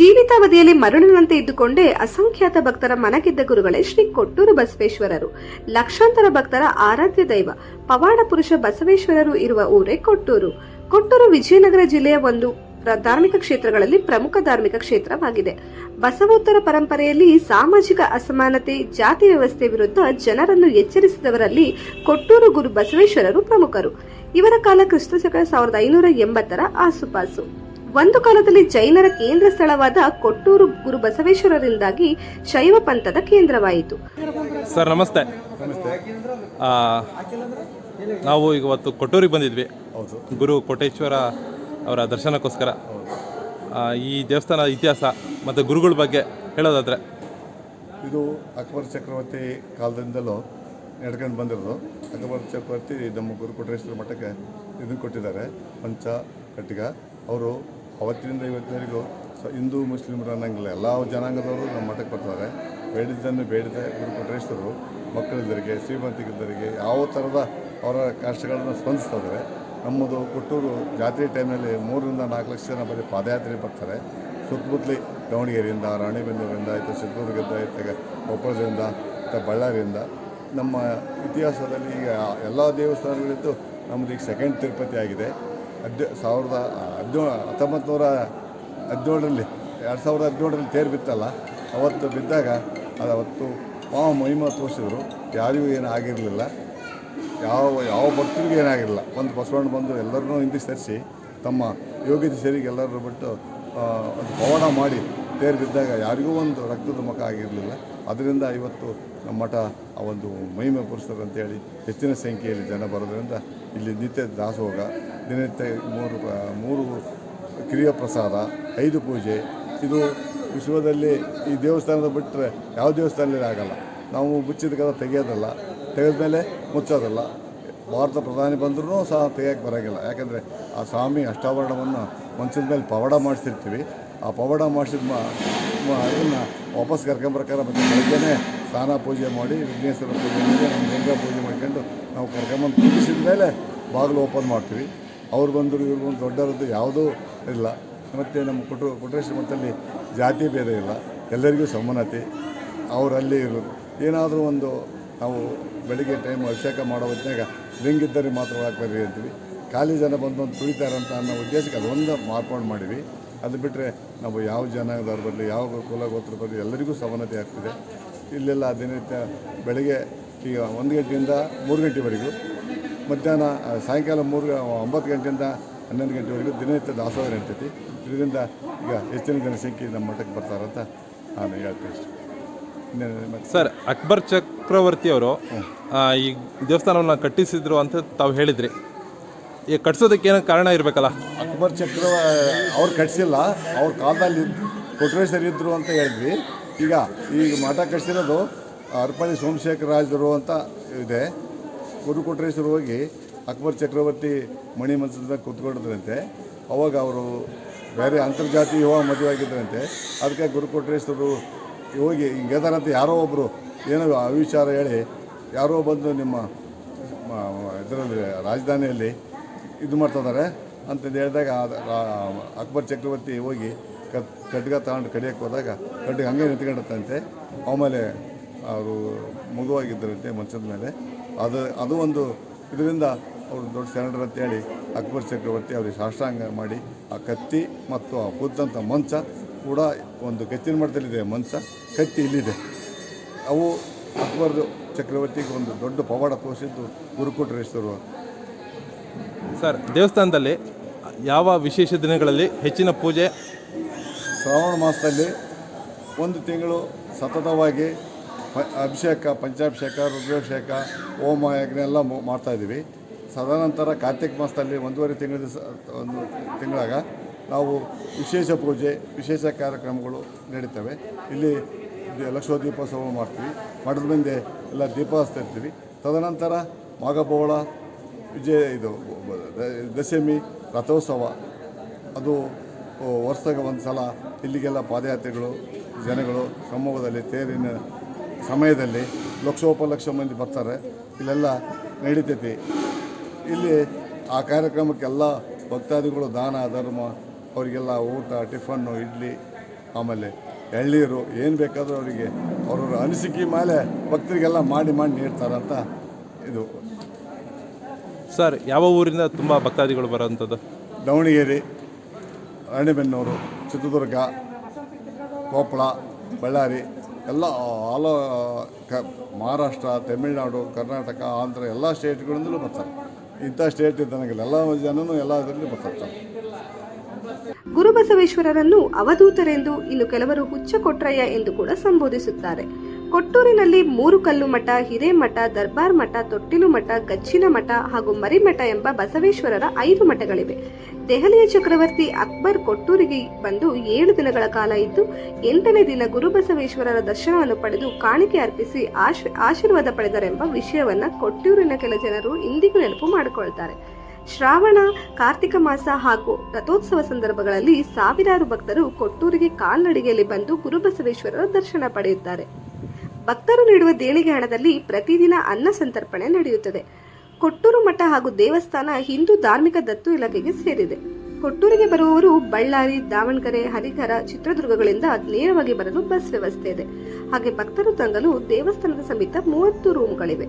ಜೀವಿತಾವಧಿಯಲ್ಲಿ ಮರಣನಂತೆ ಇದ್ದುಕೊಂಡೇ ಅಸಂಖ್ಯಾತ ಭಕ್ತರ ಮನಗೆದ್ದ ಗುರುಗಳೇ ಶ್ರೀ ಕೊಟ್ಟೂರು ಬಸವೇಶ್ವರರು. ಲಕ್ಷಾಂತರ ಭಕ್ತರ ಆರಾಧ್ಯ ದೈವ, ಪವಾಡ ಪುರುಷ ಬಸವೇಶ್ವರರು ಇರುವ ಊರೇ ಕೊಟ್ಟೂರು. ಕೊಟ್ಟೂರು ವಿಜಯನಗರ ಜಿಲ್ಲೆಯ ಒಂದು ಧಾರ್ಮಿಕ ಕ್ಷೇತ್ರಗಳಲ್ಲಿ ಪ್ರಮುಖ ಧಾರ್ಮಿಕ ಕ್ಷೇತ್ರವಾಗಿದೆ. ಬಸವೋತ್ತರ ಪರಂಪರೆಯಲ್ಲಿ ಸಾಮಾಜಿಕ ಅಸಮಾನತೆ, ಜಾತಿ ವ್ಯವಸ್ಥೆ ವಿರುದ್ಧ ಜನರನ್ನು ಎಚ್ಚರಿಸಿದವರಲ್ಲಿ ಕೊಟ್ಟೂರು ಗುರು ಬಸವೇಶ್ವರರು ಪ್ರಮುಖರು. ಇವರ ಕಾಲ ಕ್ರಿಸ್ತಶಕ ಸಾವಿರದ ಐನೂರ ಎಂಬತ್ತರ ಆಸುಪಾಸು. ಒಂದು ಕಾಲದಲ್ಲಿ ಜೈನರ ಕೇಂದ್ರ ಸ್ಥಳವಾದ ಕೊಟ್ಟೂರು ಗುರು ಬಸವೇಶ್ವರರಿಂದಾಗಿ ಶೈವ ಪಂಥದ ಕೇಂದ್ರವಾಯಿತು. ಸರ್ ನಮಸ್ತೆ. ನಮಸ್ತೆ ನಾವು ಈಗ ಇವತ್ತು ಕೊಟ್ಟೂರಿಗೆ ಬಂದಿದ್ವಿ. ಹೌದು ಗುರು ಕೋಟೇಶ್ವರ ಅವರ ದರ್ಶನಕ್ಕೋಸ್ಕರ. ಆ, ಈ ದೇವಸ್ಥಾನ ಇತಿಹಾಸ ಮತ್ತು ಗುರುಗಳ ಬಗ್ಗೆ ಹೇಳೋದಾದರೆ. ಇದು ಅಕ್ಬರ್ ಚಕ್ರವರ್ತಿ ಕಾಲದಿಂದಲೂ ನಡ್ಕೊಂಡು ಬಂದಿರೋದು. ಅಕ್ಬರ್ ಚಕ್ರವರ್ತಿ ನಮ್ಮ ಗುರು ಕೋಟೇಶ್ವರ ಮಠಕ್ಕೆ ಇದನ್ನು ಕೊಟ್ಟಿದ್ದಾರೆ. ಪಂಚ ಕಟ್ಟಿಗ. ಅವರು ಅವತ್ತಿನಿಂದ ಇವತ್ತಿನವರೆಗೂ ಸೊ ಹಿಂದೂ ಮುಸ್ಲಿಮರು ಅನ್ನಂಗಿಲ್ಲ. ಎಲ್ಲ ಜನಾಂಗದವರು ನಮ್ಮ ಮಠಕ್ಕೆ ಬರ್ತಾರೆ. ಬೇಡಿದ್ದನ್ನು ಬೇಡದೆ ಗುರುಕೊಟ್ರೇಶ್ವರರು ಮಕ್ಕಳಿದ್ದರಿಗೆ ಶ್ರೀಮಂತಿಗಿದ್ದರಿಗೆ ಯಾವ ಥರದ ಅವರ ಕಷ್ಟಗಳನ್ನು ಸ್ಪಂದಿಸ್ತಾರೆ ನಮ್ಮದು ಕೊಟ್ಟೂರು ಜಾತ್ರೆ ಟೈಮಲ್ಲಿ ಮೂರರಿಂದ ನಾಲ್ಕು ಲಕ್ಷ ಜನ ಬರೀ ಪಾದಯಾತ್ರೆ ಬರ್ತಾರೆ. ಸುತ್ತಮುತ್ತಲಿ ದಾವಣಗೆರೆಯಿಂದ, ರಾಣಿಬೆನ್ನೂರಿಂದ, ಆಯಿತು ಚಿತ್ರದುರ್ಗದಿಂದ ಆಯ್ತು ಕೊಪ್ಪಳದಿಂದ ಮತ್ತು ಬಳ್ಳಾರಿಯಿಂದ. ನಮ್ಮ ಇತಿಹಾಸದಲ್ಲಿ ಈಗ ಎಲ್ಲ ದೇವಸ್ಥಾನಗಳಿದ್ದು ನಮ್ಮದು ಈಗ ಸೆಕೆಂಡ್ ತಿರುಪತಿ ಆಗಿದೆ. ಹದ್ ಸಾವಿರದ ಹದಿನೇಳು ಹತ್ತೊಂಬತ್ತು ನೂರ ಹದಿನೇಳರಲ್ಲಿ, ಎರಡು ಸಾವಿರದ ಹದಿನೇಳರಲ್ಲಿ ತೇರು ಬಿತ್ತಲ್ಲ, ಅವತ್ತು ಬಿದ್ದಾಗ ಅದು ಅವತ್ತು ಪಾವ ಮಹಿಮ ತೋರಿಸಿದ್ರು ಯಾರಿಗೂ ಏನೂ ಆಗಿರಲಿಲ್ಲ. ಯಾವ ಯಾವ ಭಕ್ತರಿಗೂ ಏನಾಗಿರಲಿಲ್ಲ ಒಂದು ಬಸವಣ್ಣ ಬಂದು ಎಲ್ಲರನ್ನೂ ಹಿಂದೆ ಸರಿಸಿ ತಮ್ಮ ಯೋಗ್ಯತೆ ಸೇರಿಗೆ ಎಲ್ಲರೂ ಬಿಟ್ಟು ಒಂದು ಪವಾಡ ಮಾಡಿ ತೇರು ಬಿದ್ದಾಗ ಯಾರಿಗೂ ಒಂದು ರಕ್ತದ ಮುಖ ಆಗಿರಲಿಲ್ಲ. ಅದರಿಂದ ಇವತ್ತು ನಮ್ಮ ಮಠ ಆ ಒಂದು ಮಹಿಮೆ ಪುರುಷರು ಅಂತೇಳಿ ಹೆಚ್ಚಿನ ಸಂಖ್ಯೆಯಲ್ಲಿ ಜನ ಬರೋದ್ರಿಂದ ಇಲ್ಲಿ ನಿತ್ಯ ದಾಸೋಹ ದಿನನಿತ್ಯ ಮೂರು ಮೂರು ಕಿರಿಯ ಪ್ರಸಾದ, ಐದು ಪೂಜೆ. ಇದು ವಿಶ್ವದಲ್ಲಿ ಈ ದೇವಸ್ಥಾನದ ಬಿಟ್ಟರೆ ಯಾವ ದೇವಸ್ಥಾನದಲ್ಲಿ ಆಗಲ್ಲ. ನಾವು ಮುಚ್ಚಿದ ಕದ ತೆಗೆಯೋದಲ್ಲ, ತೆಗೆದ ಮೇಲೆ ಮುಚ್ಚೋದಲ್ಲ. ಭಾರತ ಪ್ರಧಾನಿ ಬಂದರೂ ಸಹ ತೆಗೆಯೋಕ್ಕೆ ಬರೋಂಗಿಲ್ಲ. ಯಾಕಂದರೆ ಆ ಸ್ವಾಮಿ ಅಷ್ಟಾವರಣವನ್ನು ಮನ್ಸಿನ ಮೇಲೆ ಪವಾಡ ಮಾಡಿಸಿರ್ತೀವಿ. ಆ ಪವಾಡ ಮಾಡಿಸಿದ ಅದನ್ನು ವಾಪಸ್ ಕರ್ಕೊಂಬರ್ಕಾರ ಮತ್ತು ಬೆಳಗ್ಗೆನೇ ಸ್ನಾನ ಪೂಜೆ ಮಾಡಿ, ವಿಘ್ನೇಶ್ವರ ಪೂಜೆ ಮಾಡಿ ನಮ್ಮ ಪೂಜೆ ಮಾಡ್ಕೊಂಡು ನಾವು ಕರ್ಕೊಂಬಂದು ಪೂಜಿಸಿದ ಮೇಲೆ ಬಾಗಿಲು ಓಪನ್ ಮಾಡ್ತೀವಿ. ಅವ್ರು ಬಂದರು ಇವ್ರು ಬಂದು ದೊಡ್ಡವರದ್ದು ಯಾವುದೂ ಇಲ್ಲ. ಮತ್ತು ನಮ್ಮ ಕುಟು ಕುಟ್ರೇಶ್ವರ ಮಠದಲ್ಲಿ ಜಾತಿ ಭೇದ ಇಲ್ಲ. ಎಲ್ಲರಿಗೂ ಸಮಾನತೆ. ಅವರಲ್ಲಿ ಇರೋದು. ಏನಾದರೂ ಒಂದು ನಾವು ಬೆಳಿಗ್ಗೆ ಟೈಮ್ ಅಭಿಷೇಕ ಮಾಡೋ ಹೊತ್ತಿನಾಗ ಲಿಂಗಿದ್ದರೆ ಮಾತ್ರ ಹಾಕ್ಬರ್ರಿ ಬರ್ರಿ ಅಂತೀವಿ. ಖಾಲಿ ಜನ ಬಂದು ಬಂದು ಅಂತ ಅನ್ನೋ ಉದ್ದೇಶಕ್ಕೆ ಅದೊಂದು ಮಾರ್ಪಾಡು ಮಾಡಿವಿ. ಅದು ಬಿಟ್ಟರೆ ನಾವು ಯಾವ ಜನಾಂಗದವ್ರು ಬರಲಿ, ಯಾವ ಕುಲ ಗೋತ್ರ ಬರಲಿ, ಎಲ್ಲರಿಗೂ ಸಮಾನತೆ ಆಗ್ತಿದೆ. ಇಲ್ಲೆಲ್ಲ ದಿನನಿತ್ಯ ಬೆಳಗ್ಗೆ ಈಗ ಒಂದು ಗಂಟೆಯಿಂದ ಮೂರು ಗಂಟೆವರೆಗೂ ಮಧ್ಯಾಹ್ನ ಸಾಯಂಕಾಲ ಮೂರು ಒಂಬತ್ತು ಗಂಟೆಯಿಂದ ಹನ್ನೊಂದು ಗಂಟೆವರೆಗೂ ದಿನನಿತ್ಯ ದಾಸೋಹ ನಡೀತೈತಿ. ಇದರಿಂದ ಈಗ ಹೆಚ್ಚಿನ ಜನಸಂಖ್ಯೆ ನಮ್ಮ ಮಠಕ್ಕೆ ಬರ್ತಾರಂತ ನಾನು ಹೇಳ್ತೀನಿ ಸರ್ ಅಕ್ಬರ್ ಚಕ್ರವರ್ತಿ ಅವರು ಈ ದೇವಸ್ಥಾನವನ್ನು ಕಟ್ಟಿಸಿದ್ರು ಅಂತ ತಾವು ಹೇಳಿದ್ರಿ. ಈ ಕಟ್ಸೋದಕ್ಕೆ ಏನೋ ಕಾರಣ ಇರಬೇಕಲ್ಲ? ಅಕ್ಬರ್ ಚಕ್ರ ಅವ್ರು ಕಟ್ಸಿಲ್ಲ ಅವ್ರ ಕಾಲದಲ್ಲಿ ಕೊಟ್ರೇಶ್ವರ ಇದ್ದರು ಅಂತ ಹೇಳಿದ್ವಿ. ಈಗ ಈಗ ಮಠ ಕಟ್ಸಿರೋದು ಅರ್ಪಣಿ ಸೋಮಶೇಖರ ರಾಜರು ಅಂತ ಇದೆ. ಕೊಟ್ರೇಶ್ವರ ಹೋಗಿ ಅಕ್ಬರ್ ಚಕ್ರವರ್ತಿ ಮಣಿ ಕೂತ್ಕೊಂಡಿದ್ರಂತೆ ಅವಾಗ ಅವರು ಬೇರೆ ಅಂತರ್ಜಾತಿ ಯುವ ಮದುವೆ ಆಗಿದ್ರಂತೆ ಅದಕ್ಕೆ ಗುರು ಕೊಟ್ರೇಶ್ವರರು ಹೋಗಿ ಹಿಂಗೆದಾರಂತ ಯಾರೋ ಒಬ್ಬರು ಏನೋ ಅವಿಚಾರ ಹೇಳಿ ಯಾರೋ ಬಂದು ನಿಮ್ಮ ಇದರಲ್ಲಿ ರಾಜಧಾನಿಯಲ್ಲಿ ಇದು ಮಾಡ್ತಿದ್ದಾರೆ ಅಂತಂದು ಹೇಳಿದಾಗ ಅಕ್ಬರ್ ಚಕ್ರವರ್ತಿ ಹೋಗಿ ಕತ್ ಖಡ್ಗ ತಗೊಂಡು ಕಡಿಯೋಕ್ಕೆ ಹೋದಾಗ ಖಡ್ಗ ಹಂಗೆ ನಿಂತ್ಕೊಂಡತ್ತಂತೆ ಆಮೇಲೆ ಅವರು ಮಗುವಾಗಿದ್ದರಂತೆ ಮಂಚದ ಮೇಲೆ. ಅದು ಅದು ಒಂದು ಇದರಿಂದ ಅವರು ದೊಡ್ಡ ಸೆನೆಟರ್ ಅಂತೇಳಿ ಅಕ್ಬರ್ ಚಕ್ರವರ್ತಿ ಅವರಿಗೆ ಸಾಷ್ಟಾಂಗ ಮಾಡಿ ಆ ಕತ್ತಿ ಮತ್ತು ಆ ಕೂತಂಥ ಮಂಚ ಕೂಡ ಒಂದು ಕೆತ್ತಿನ ಮಟ್ಟದಲ್ಲಿದೆ ಮಂಚ ಕತ್ತಿ ಇಲ್ಲಿದೆ. ಅವು ಅಕ್ಬರ್ ಚಕ್ರವರ್ತಿಗೆ ಒಂದು ದೊಡ್ಡ ಪವಾಡ ತೋರಿಸಿದ್ದು ಗುರುಕೊಟ್ರೇಶ್ವರು ಸರ್ ದೇವಸ್ಥಾನದಲ್ಲಿ ಯಾವ ವಿಶೇಷ ದಿನಗಳಲ್ಲಿ ಹೆಚ್ಚಿನ ಪೂಜೆ? ಶ್ರಾವಣ ಮಾಸದಲ್ಲಿ ಒಂದು ತಿಂಗಳು ಸತತವಾಗಿ ಪ, ಅಭಿಷೇಕ, ಪಂಚಾಭಿಷೇಕ, ರುದ್ರಾಭಿಷೇಕ, ಹೋಮ, ಯಜ್ಞ ಎಲ್ಲ ಮಾಡ್ತಾಯಿದ್ದೀವಿ ಸದಾನಂತರ ಕಾರ್ತಿಕ ಮಾಸದಲ್ಲಿ ಒಂದೂವರೆ ತಿಂಗಳ ಒಂದು ತಿಂಗಳಾಗ ನಾವು ವಿಶೇಷ ಪೂಜೆ, ವಿಶೇಷ ಕಾರ್ಯಕ್ರಮಗಳು ನಡೀತವೆ. ಇಲ್ಲಿ ಲಕ್ಷೋದೀಪೋತ್ಸವ ಲಕ್ಷೋ ದೀಪೋತ್ಸವ ಮಾಡ್ತೀವಿ. ಮಠದ ಮುಂದೆ ಎಲ್ಲ ದೀಪ ಹಚ್ತಿರ್ತೀವಿ ತದನಂತರ ಮಾಘಬೋಳ ವಿಜಯ ಇದು ದಶಮಿ, ರಥೋತ್ಸವ. ಅದು ವರ್ಷಕ್ಕೆ ಒಂದು ಸಲ ಇಲ್ಲಿಗೆಲ್ಲ ಪಾದಯಾತ್ರೆಗಳು, ಜನಗಳು, ಸಮೂಹದಲ್ಲಿ ತೇರಿನ ಸಮಯದಲ್ಲಿ ಲಕ್ಷೋಪಲಕ್ಷ ಮಂದಿ ಬರ್ತಾರೆ. ಇಲ್ಲೆಲ್ಲ ನಡೀತೈತಿ. ಇಲ್ಲಿ ಆ ಕಾರ್ಯಕ್ರಮಕ್ಕೆಲ್ಲ ಭಕ್ತಾದಿಗಳು ದಾನ ಧರ್ಮ ಅವರಿಗೆಲ್ಲ ಊಟ ಟಿಫನ್ನು ಇಡ್ಲಿ ಆಮೇಲೆ ಎಳ್ಳೀರು ಏನು ಬೇಕಾದರೂ ಅವರಿಗೆ ಅವ್ರವ್ರ ಅನಿಸಿಕೆ ಮೇಲೆ ಭಕ್ತರಿಗೆಲ್ಲ ಮಾಡಿ ಮಾಡಿ ನೀಡ್ತಾರಂತ ಇದು. ಸರ್ ಯಾವ ಊರಿಂದ ತುಂಬ ಭಕ್ತಾದಿಗಳು ಬರೋವಂಥದ್ದು? ದಾವಣಗೆರೆ ರಾಣೆಬೆನ್ನೂರು ಚಿತ್ರದುರ್ಗ ಕೊಪ್ಪಳ ಬಳ್ಳಾರಿ ಎಲ್ಲ ಆಲ, ಕ, ಮಹಾರಾಷ್ಟ್ರ, ತಮಿಳ್ನಾಡು, ಕರ್ನಾಟಕ, ಆಂಧ್ರ ಎಲ್ಲ ಸ್ಟೇಟ್ಗಳಿಂದಲೂ ಬರ್ತಾರೆ. ಇಂಥ ಸ್ಟೇಟ್ ಇದ್ದಂಗಿಲ್ಲ. ಎಲ್ಲ ಜನನೂ ಎಲ್ಲ ಇದರಲ್ಲಿ ಬರ್ತಾರೆ ಗುರುಬಸವೇಶ್ವರರನ್ನು ಅವಧೂತರೆಂದು ಇನ್ನು ಕೆಲವರು ಹುಚ್ಚ ಕೊಟ್ರಯ್ಯ ಎಂದು ಕೂಡ ಸಂಬೋಧಿಸುತ್ತಾರೆ. ಕೊಟ್ಟೂರಿನಲ್ಲಿ ಮೂರು ಕಲ್ಲು ಮಠ ಹಿರೇಮಠ ದರ್ಬಾರ್ ಮಠ, ತೊಟ್ಟಿಲು ಮಠ, ಗಚ್ಚಿನ ಮಠ ಹಾಗೂ ಮರಿಮಠ ಎಂಬ ಬಸವೇಶ್ವರರ ಐದು ಮಠಗಳಿವೆ. ದೆಹಲಿಯ ಚಕ್ರವರ್ತಿ ಅಕ್ಬರ್ ಕೊಟ್ಟೂರಿಗೆ ಬಂದು ಏಳು ದಿನಗಳ ಕಾಲ ಇದ್ದು, ಎಂಟನೇ ದಿನ ಗುರುಬಸವೇಶ್ವರರ ದರ್ಶನವನ್ನು ಪಡೆದು ಕಾಣಿಕೆ ಅರ್ಪಿಸಿ ಆಶ್- ಆಶೀರ್ವಾದ ಪಡೆದರೆಂಬ ವಿಷಯವನ್ನ ಕೊಟ್ಟೂರಿನ ಕೆಲ ಜನರು ಇಂದಿಗೂ ನೆನಪು ಮಾಡಿಕೊಳ್ತಾರೆ. ಶ್ರಾವಣ, ಕಾರ್ತಿಕ ಮಾಸ ಹಾಗೂ ರಥೋತ್ಸವ ಸಂದರ್ಭಗಳಲ್ಲಿ ಸಾವಿರಾರು ಭಕ್ತರು ಕೊಟ್ಟೂರಿಗೆ ಕಾಲ್ನಡಿಗೆಯಲ್ಲಿ ಬಂದು ಗುರುಬಸವೇಶ್ವರರ ದರ್ಶನ ಪಡೆಯುತ್ತಾರೆ. ಭಕ್ತರು ನೀಡುವ ದೇಣಿಗೆ ಹಣದಲ್ಲಿ ಪ್ರತಿದಿನ ಅನ್ನ ಸಂತರ್ಪಣೆ ನಡೆಯುತ್ತದೆ. ಕೊಟ್ಟೂರು ಮಠ ಹಾಗೂ ದೇವಸ್ಥಾನ ಹಿಂದೂ ಧಾರ್ಮಿಕ ದತ್ತು ಇಲಾಖೆಗೆ ಸೇರಿದೆ. ಕೊಟ್ಟೂರಿಗೆ ಬರುವವರು ಬಳ್ಳಾರಿ, ದಾವಣಗೆರೆ, ಹರಿಹರ, ಚಿತ್ರದುರ್ಗಗಳಿಂದ ನೇರವಾಗಿ ಬರಲು ಬಸ್ ವ್ಯವಸ್ಥೆ ಇದೆ. ಹಾಗೆ ಭಕ್ತರು ತಂಗಲು ದೇವಸ್ಥಾನದ ಸಮೇತ ಮೂವತ್ತು ರೂಮ್ಗಳಿವೆ.